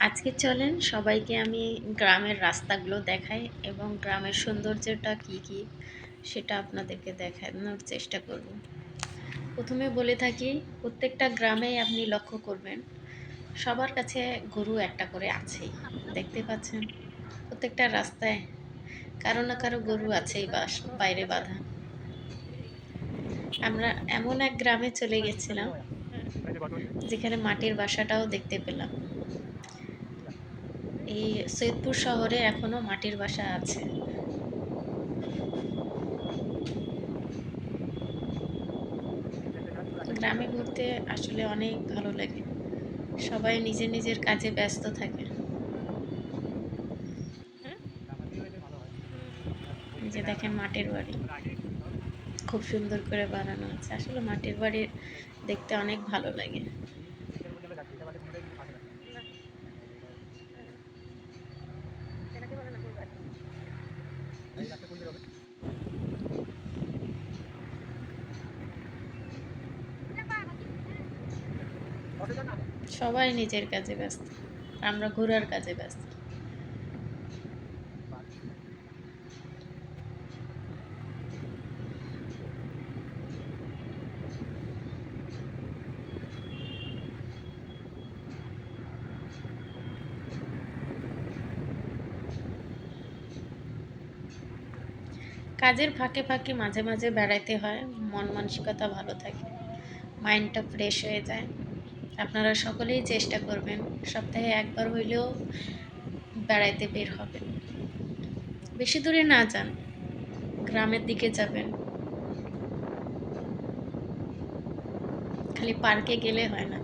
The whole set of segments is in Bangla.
আজকে চলেন সবাইকে আমি গ্রামের রাস্তাগুলো দেখাই এবং গ্রামের সৌন্দর্যটা কি কি সেটা আপনাদেরকে দেখানোর চেষ্টা করব। প্রথমে বলে থাকি, প্রত্যেকটা গ্রামেই আপনি লক্ষ্য করবেন, সবার কাছে গরু একটা করে আছেই। দেখতে পাচ্ছেন, প্রত্যেকটা রাস্তায় কারও না কারও গরু আছেই বাস, বাইরে বাঁধা। আমরা এমন এক গ্রামে চলে গেছিলাম, যেখানে মাটির বাসাটাও দেখতে পেলাম। এই সৈয়দপুর শহরে এখনও মাটির বাসা আছে। গ্রামে ঘুরতে আসলে অনেক ভালো লাগে। সবাই নিজের নিজের কাজে ব্যস্ত থাকে। যে দেখেন মাটির বাড়ি। খুব সুন্দর করে বানানো আছে। আসলে মাটির বাড়ি দেখতে অনেক ভালো লাগে। সবাই নিজের কাজে ব্যস্ত আমরা ঘোরার কাজে ব্যস্ত। কাজের ফাঁকে ফাঁকে মাঝে মাঝে বেড়াইতে হয়, মন মানসিকতা ভালো থাকে, মাইন্ডটা ফ্রেশ হয়ে যায়। আপনারা সকলেই চেষ্টা করবেন, সপ্তাহে একবার হইলেও বেড়াইতে বের হবেন। বেশি দূরে না যান, গ্রামের দিকে যাবেন। খালি পার্কে গেলে হয় না,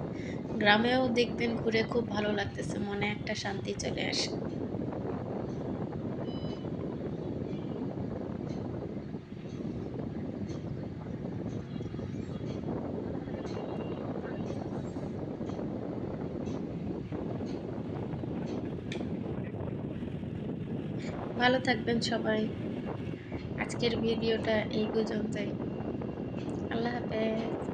গ্রামেও দেখবেন, ঘুরে খুব ভালো লাগতেছে, মনে একটা শান্তি চলে আসে। ভালো থাকবেন সবাই। আজকের ভিডিওটা এই পর্যন্তই। আল্লাহ হাফেজ।